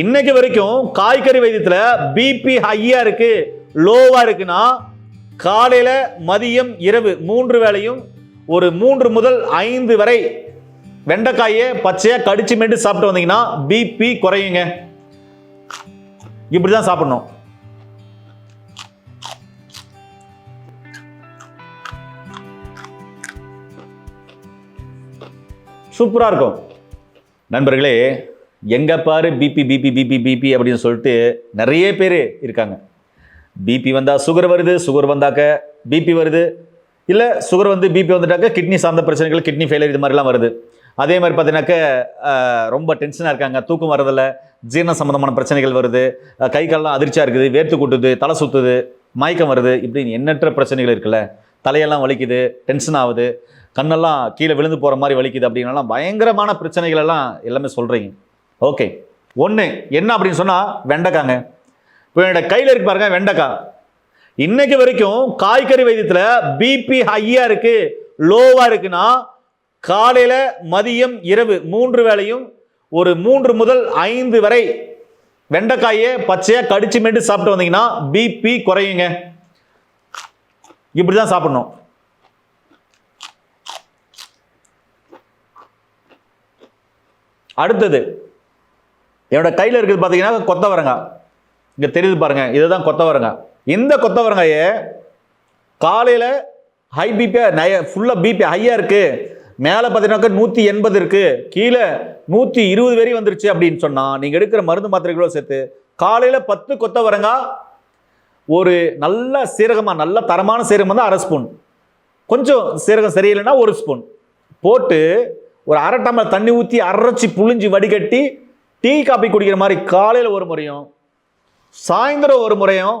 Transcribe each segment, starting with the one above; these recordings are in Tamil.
இன்னைக்கு வரைக்கும் காய்கறி வைத்தியத்தில் பிபி ஹையா இருக்கு லோவா இருக்குன்னா காலையில மதியம் இரவு மூன்று வேளையும் ஒரு மூன்று முதல் ஐந்து வரை வெண்டைக்காயை பச்சையா கடிச்சு மெண்டு சாப்பிட்டு வந்தீங்கன்னா பிபி குறையுங்க. இப்படிதான் சாப்பிடணும். சூப்பரா இருக்கும். நண்பர்களே எங்கே பாரு பிபி பிபி பிபி பிபி அப்படின்னு சொல்லிட்டு நிறைய பேர் இருக்காங்க. பிபி வந்தால் சுகர் வருது சுகர் வந்தாக்க பிபி வருது. இல்லை சுகர் வந்து பிபி வந்துட்டாக்க கிட்னி சார்ந்த பிரச்சனைகள் கிட்னி ஃபெயிலியர் இது மாதிரிலாம் வருது. அதே மாதிரி பார்த்தீங்கன்னாக்க ரொம்ப டென்ஷனாக இருக்காங்க. தூக்கம் வரதில்லை ஜீரண சம்மந்தமான பிரச்சனைகள் வருது. கை கால்லாம் அதிர்ச்சியாக இருக்குது வேர்த்து கூட்டுது தலை சுற்றுது மயக்கம் வருது. இப்படின்னு எண்ணற்ற பிரச்சனைகள் இருக்குல்ல தலையெல்லாம் வலிக்குது டென்ஷன் ஆகுது. கண்ணெல்லாம் கீழே விழுந்து போகிற மாதிரி வலிக்குது அப்படின்னலாம் பயங்கரமான பிரச்சனைகள் எல்லாம் எல்லாமே சொல்கிறீங்க ஓகே. ஒன்று என்ன அப்படின்னு சொன்னால் வெண்டைக்காங்க. இப்போ என்னோட கையில் இருக்கு பாருங்க வெண்டைக்காய். இன்னைக்கு வரைக்கும் காய்கறி வைத்தியத்தில் பிபி ஹையாக இருக்கு லோவாக இருக்குன்னா காலையில் மதியம் இரவு மூன்று வேளையும் ஒரு மூன்று முதல் ஐந்து வரை வெண்டைக்காயை பச்சையாக கடிச்சு மெண்டு சாப்பிட்டு வந்தீங்கன்னா பிபி குறையுங்க. இப்படிதான் சாப்பிடணும். அடுத்தது என்னோட கையில் இருக்குது பார்த்தீங்கன்னா கொத்தவரங்காய் இங்கே தெரியுது பாருங்கள் இதுதான் கொத்தவரங்காய் இந்த கொத்தவரங்காயை காலையில் ஹை பிபியாக நய ஃபுல்லாக பிபி ஹையாக இருக்குது மேலே பார்த்தீங்கன்னாக்கா நூற்றி எண்பது இருக்குது கீழே நூற்றி இருபது வரையும் வந்துருச்சு அப்படின்னு சொன்னால் நீங்கள் எடுக்கிற மருந்து மாத்திரைகளோ சேர்த்து காலையில் பத்து கொத்தவரங்காய் ஒரு நல்ல சீரகமாக நல்ல தரமான சீரகம் தான் அரை ஸ்பூன் கொஞ்சம் சீரகம் சரியில்லைன்னா ஒரு ஸ்பூன் போட்டு ஒரு அரை டம்ளர் தண்ணி ஊற்றி அரைச்சி புழிஞ்சு வடிகட்டி டீ காபி குடிக்கிற மாதிரி காலையில் ஒரு முறையும் சாயந்தரம் ஒரு முறையும்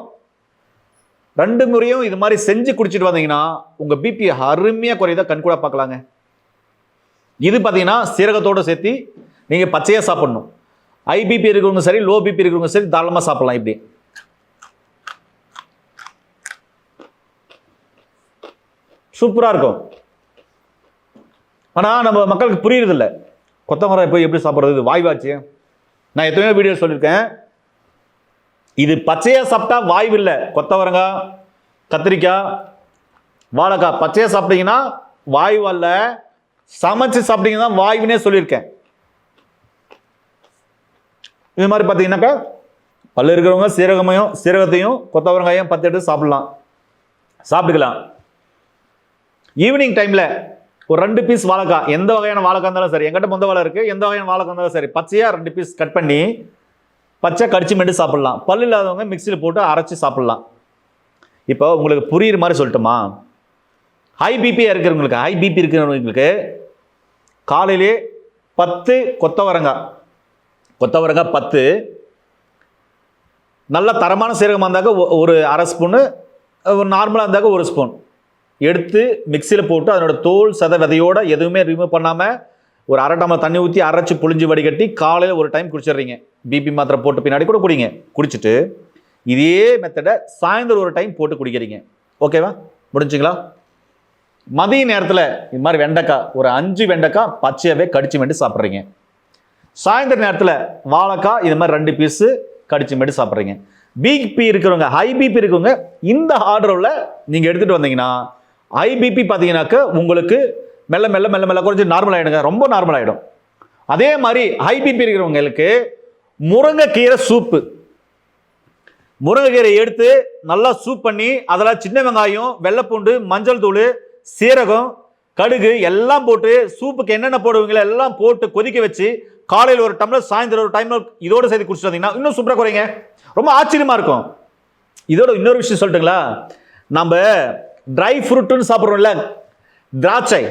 ரெண்டு முறையும் இது மாதிரி செஞ்சு குடிச்சிட்டு வந்தீங்கன்னா உங்கள் பிபி அருமையாக குறையத? கண்கூட பார்க்கலாங்க. இது பார்த்தீங்கன்னா சீரகத்தோடு சேர்த்து நீங்கள் பச்சையாக சாப்பிடணும். ஐபிபி இருக்கிறவங்க சரி லோ பிபி இருக்கிறவங்க சரி தாராளமாக சாப்பிடலாம் இப்படி. சூப்பராக இருக்கும். ஆனால் நம்ம மக்களுக்கு புரியுறதில்ல. கொத்தமரம் போய் எப்படி சாப்பிட்றது? இது வாய்வாச்சு. நான் எத்தனையோ வீடியோ சொல்லியிருக்கேன். இது பச்சையாக சாப்பிட்டா வாய்வு இல்லை. கொத்தவரங்காய் கத்திரிக்காய் வாழைக்காய். பச்சையாக சாப்பிட்டீங்கன்னா வாய்வு அல்ல. சமைச்சு சாப்பிட்டீங்கன்னா வாய்வுனே சொல்லியிருக்கேன். இது மாதிரி பார்த்தீங்கன்னாக்கா பல்லு இருக்கிறவங்க சீரகமையும் சீரகத்தையும் கொத்தவரங்காயும் பத்து எடுத்து சாப்பிடலாம். சாப்பிட்டுக்கலாம். ஈவினிங் டைமில் ஒரு ரெண்டு பீஸ் வாழைக்காய். எந்த வகையான வாழைக்காய் இருந்தாலும் சரி எங்கிட்ட முந்த வாழை இருக்கு. எந்த வகையான வாழைக்காய் இருந்தாலும் சரி பச்சையாக ரெண்டு பீஸ் கட் பண்ணி பச்சை கடிச்சு மெண்டு சாப்பிட்லாம். பல் இல்லாதவங்க மிக்சியில் போட்டு அரைச்சி சாப்பிட்லாம். இப்போ உங்களுக்கு புரியுற மாதிரி சொல்லட்டுமா? ஹை பிபியாக இருக்கிறவங்களுக்கு ஹை பிபி இருக்கிறவங்களுக்கு காலையிலே பத்து கொத்தவரங்காய். கொத்தவரங்காய் பத்து. நல்ல தரமான சீரகமாக இருந்தாக்க ஒரு அரை ஸ்பூனு நார்மலாக இருந்தாக்க ஒரு ஸ்பூன் எடுத்து மிக்சியில் போட்டு அதனோட தோல் சத விதையோட எதுவுமே ரிமூவ் பண்ணாமல் ஒரு அரை டம்ளர் தண்ணி ஊற்றி அரைச்சி புளிஞ்சு வடிகட்டி காலையில் ஒரு டைம் குடிச்சிடுறீங்க. பிபி மாத்திரை போட்டு பின்னாடி கூட குடிங்க. குடிச்சிட்டு இதே மெத்தடை சாயந்தரம் ஒரு டைம் போட்டு குடிக்கிறீங்க. ஓகேவா முடிஞ்சுங்களா? மதிய நேரத்தில் இது மாதிரி வெண்டைக்காய் ஒரு அஞ்சு வெண்டைக்காய் பச்சையாகவே கடிச்சு மெண்டு சாப்பிட்றீங்க. சாயந்தர நேரத்தில் வாழைக்காய் இது மாதிரி ரெண்டு பீஸு கடிச்சு மெடு சாப்பிட்றீங்க. பிபி இருக்கிறவங்க ஹை பிபி இருக்கிறவங்க இந்த ஆர்டரில் நீங்கள் எடுத்துகிட்டு வந்தீங்கன்னா ஐபிபி பார்த்தீங்கன்னாக்க உங்களுக்கு மெல்ல மெல்ல மெல்ல மெல்ல குறைஞ்சி நார்மல் ஆகிடுங்க ரொம்ப நார்மல் ஆகிடும் அதே மாதிரி ஹை இருக்கிறவங்களுக்கு முருங்கைக்கீரை சூப்பு முருங்கைக்கீரை எடுத்து நல்லா சூப் பண்ணி அதில் சின்ன வெங்காயம் வெள்ளைப்பூண்டு மஞ்சள் தூள் சீரகம் கடுகு எல்லாம் போட்டு சூப்புக்கு என்னென்ன போடுவீங்களோ எல்லாம் போட்டு கொதிக்க வச்சு காலையில் ஒரு டம்ளர் சாயந்தரம் ஒரு டைம்ல இதோடு சேர்த்து குடிச்சிட்டு வந்தீங்கன்னா இன்னும் சூப்பராக குறைங்க. ரொம்ப ஆச்சரியமாக இருக்கும். இதோட இன்னொரு விஷயம் சொல்லட்டுங்களா? நம்ம ட்ரை ஃப்ரூட்டுன்னு சாப்பிட்றோம்ல திராட்சை.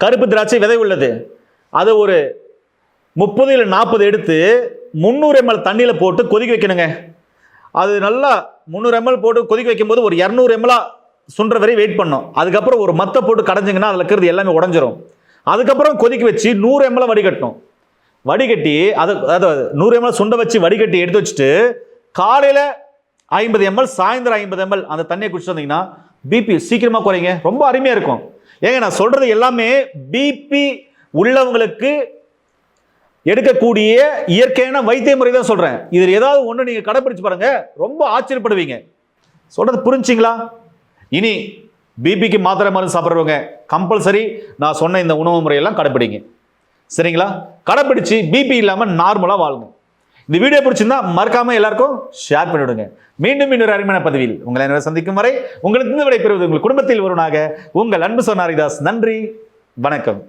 கருப்பு திராட்சை விதை உள்ளது. அதை ஒரு முப்பது இல்லை நாற்பது எடுத்து முந்நூறு எம்எல் தண்ணியில் போட்டு கொதிக்க வைக்கணுங்க. அது நல்லா முந்நூறு எம்எல் போட்டு கொதிக்க வைக்கும்போது ஒரு இரநூறு எம்எலாக சுன்ற வரை வெயிட் பண்ணோம் அதுக்கப்புறம் ஒரு மத்தை போட்டு கடைஞ்சிங்கன்னா அதில் இருக்கிறது எல்லாமே உடஞ்சிரும். அதுக்கப்புறம் கொதிக்க வச்சு நூறு எம்எல் வடிகட்டணும். வடிகட்டி அது அதாவது நூறு எம்எல் சுண்ட வச்சு வடிகட்டி எடுத்து வச்சுட்டு காலையில் ஐம்பது எம்எல் சாயந்தரம் ஐம்பது எம்எல் அந்த தண்ணியை குடிச்சு வந்தீங்கன்னா பிபி சீக்கிரமாக குறைங்க. ரொம்ப அருமையாக இருக்கும். ஏங்க நான் சொல்கிறது எல்லாமே பிபி உள்ளவங்களுக்கு எடுக்கக்கூடிய இயற்கையான வைத்திய முறை தான் சொல்கிறேன் இதில் ஏதாவது ஒன்று நீங்கள் கடைப்பிடிச்சு பாருங்க ரொம்ப ஆச்சரியப்படுவீங்க. சொல்கிறது புரிஞ்சிங்களா? இனி பிபிக்கு மாத்திரை மருந்து சாப்பிட்றவங்க கம்பல்சரி நான் சொன்ன இந்த உணவு முறையெல்லாம் கடைப்பிடிங்க. சரிங்களா? கடைப்பிடிச்சு பிபி இல்லாமல் நார்மலாக வாழுங்க. இந்த வீடியோ பிடிச்சிருந்தா மறக்காம எல்லாருக்கும் ஷேர் பண்ணிவிடுங்க. மீண்டும் இன்னொரு அருமையான பதிவில் உங்களை என்னோட சந்திக்கும் வரை உங்களுக்கு விடைபெறுவது பெறுவது உங்கள் குடும்பத்தில் ஒருவனாக உங்கள் அன்பு சொன்னாரிதாஸ் நன்றி வணக்கம்.